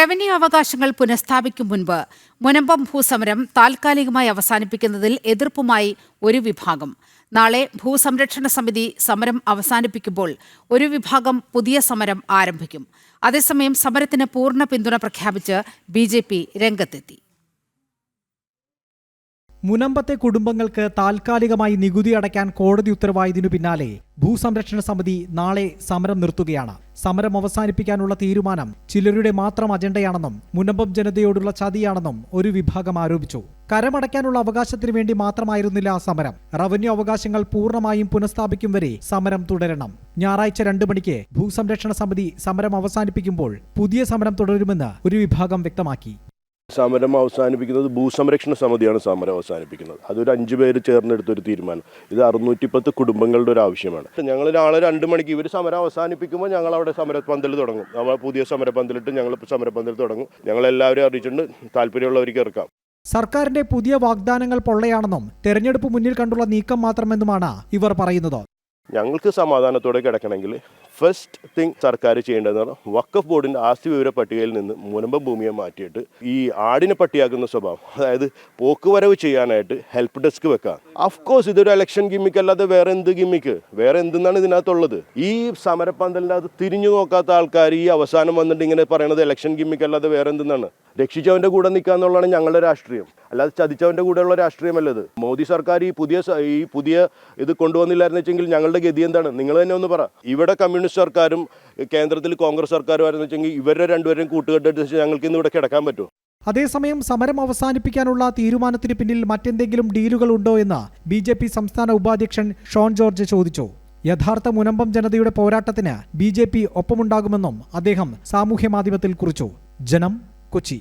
Revenue അവകാശങ്ങൾ പുനഃസ്ഥാപിക്കും മുൻപ് മുനമ്പം ഭൂസമരം താൽക്കാലികമായി അവസാനിപ്പിക്കുന്നതിൽ എതിർപ്പുമായി ഒരു വിഭാഗം. നാളെ ഭൂസംരക്ഷണ സമിതി സമരം അവസാനിപ്പിക്കുമ്പോൾ ഒരു വിഭാഗം പുതിയ സമരം ആരംഭിക്കും. അതേസമയം സമരത്തിന് പൂർണ പിന്തുണ പ്രഖ്യാപിച്ച് ബി രംഗത്തെത്തി. മുനമ്പത്തെ കുടുംബങ്ങൾക്ക് താൽക്കാലികമായി നികുതി അടയ്ക്കാൻ കോടതി ഉത്തരവായതിനു പിന്നാലെ ഭൂസംരക്ഷണ സമിതി നാളെ സമരം നിർത്തുകയാണ്. സമരം അവസാനിപ്പിക്കാനുള്ള തീരുമാനം ചിലരുടെ മാത്രം അജണ്ടയാണെന്നും മുനമ്പം ജനതയോടുള്ള ചതിയാണെന്നും ഒരു വിഭാഗം ആരോപിച്ചു. കരമടയ്ക്കാനുള്ള അവകാശത്തിനു വേണ്ടി മാത്രമായിരുന്നില്ല ആ സമരം. റവന്യൂ അവകാശങ്ങൾ പൂർണമായും പുനഃസ്ഥാപിക്കും വരെ സമരം തുടരണം. ഞായറാഴ്ച രണ്ടു മണിക്ക് ഭൂസംരക്ഷണ സമിതി സമരം അവസാനിപ്പിക്കുമ്പോൾ പുതിയ സമരം തുടരുമെന്ന് ഒരു വിഭാഗം വ്യക്തമാക്കി. സമരം അവസാനിപ്പിക്കുന്നത് ഭൂസംരക്ഷണ സമിതിയാണ് സമരം അവസാനിപ്പിക്കുന്നത്. അതൊരു അഞ്ച് പേര് ചേർന്നെടുത്തൊരു തീരുമാനം. ഇത് അറുന്നൂറ്റി പത്ത് കുടുംബങ്ങളുടെ ഒരു ആവശ്യമാണ്. ഞങ്ങൾ നാളെ രണ്ട് മണിക്ക് ഇവർ സമരം അവസാനിപ്പിക്കുമ്പോൾ ഞങ്ങൾ അവിടെ സമരപന്തൽ തുടങ്ങും. നമ്മൾ പുതിയ സമരപന്തലിട്ട് ഞങ്ങൾ സമരപന്തൽ തുടങ്ങും. ഞങ്ങൾ എല്ലാവരും അറിയിച്ചിട്ടുണ്ട്. താല്പര്യമുള്ളവർക്ക് ഇറക്കാം. സർക്കാരിന്റെ പുതിയ വാഗ്ദാനങ്ങൾ പൊള്ളയാണെന്നും തെരഞ്ഞെടുപ്പ് മുന്നിൽ കണ്ടുള്ള നീക്കം മാത്രമെന്നുമാണ് ഇവർ പറയുന്നത്. ഞങ്ങൾക്ക് സമാധാനത്തോടെ കിടക്കണമെങ്കിൽ ഫസ്റ്റ് തിങ് സർക്കാർ ചെയ്യേണ്ടതെന്ന് പറഞ്ഞാൽ വക്കഫ് ബോർഡിന്റെ ആസ്തി വിവര പട്ടികയിൽ നിന്ന് മുനമ്പ ഭൂമിയെ മാറ്റിയിട്ട് ഈ ആടിനെ പട്ടിയാക്കുന്ന സ്വഭാവം അതായത് പോക്കുവരവ് ചെയ്യാനായിട്ട് ഹെൽപ്പ് ഡെസ്ക് വെക്കാം അഫ്കോഴ്സ് ഇതൊരു ഇലക്ഷൻ ഗിമ്മിക്ക് അല്ലാതെ വേറെ എന്ത് ഗിമ്മിക്ക് വേറെ എന്തെന്നാണ് ഇതിനകത്തുള്ളത്? ഈ സമരപ്പന്തലിന്റെ അത് തിരിഞ്ഞു നോക്കാത്ത ആൾക്കാർ ഈ അവസാനം വന്നിട്ട് ഇങ്ങനെ പറയണത് ഇലക്ഷൻ ഗിമ്മിക്ക് അല്ലാതെ വേറെ എന്തെന്നാണ്? രക്ഷിച്ചവന്റെ കൂടെ നിൽക്കുക എന്നുള്ളതാണ് ഞങ്ങളുടെ രാഷ്ട്രീയം. അല്ലാതെ ചതിച്ചവന്റെ കൂടെയുള്ള രാഷ്ട്രീയമല്ലത് മോദി സർക്കാർ ഈ പുതിയ ഈ പുതിയ ഇത് കൊണ്ടുവന്നില്ലായിരുന്നു വെച്ചെങ്കിൽ ഞങ്ങളുടെ ഗതി എന്താണ്? നിങ്ങൾ തന്നെ ഒന്ന് പറ. ഇവിടെ കമ്മ്യൂണിസ്റ്റ് സർക്കാരും കേന്ദ്രത്തിൽ കോൺഗ്രസ് സർക്കാരും ആയിരുന്നു വെച്ചെങ്കിൽ ഇവരുടെ രണ്ടുപേരും കൂട്ടുകെട്ടടിച്ച് ഞങ്ങൾക്ക് ഇന്ന് ഇവിടെ കിടക്കാൻ പറ്റുമോ? അതേസമയം സമരം അവസാനിപ്പിക്കാനുള്ള തീരുമാനത്തിന് പിന്നിൽ മറ്റെന്തെങ്കിലും ഡീലുകൾ ഉണ്ടോ എന്ന് ബി ജെ പി സംസ്ഥാന ഉപാധ്യക്ഷൻ ഷോൺ ജോർജ് ചോദിച്ചു. യഥാർത്ഥ മുനമ്പം ജനതയുടെ പോരാട്ടത്തിന് ബി ജെ പി ഒപ്പമുണ്ടാകുമെന്നും അദ്ദേഹം സാമൂഹ്യമാധ്യമത്തിൽ കുറിച്ചു. ജനം കൊച്ചി.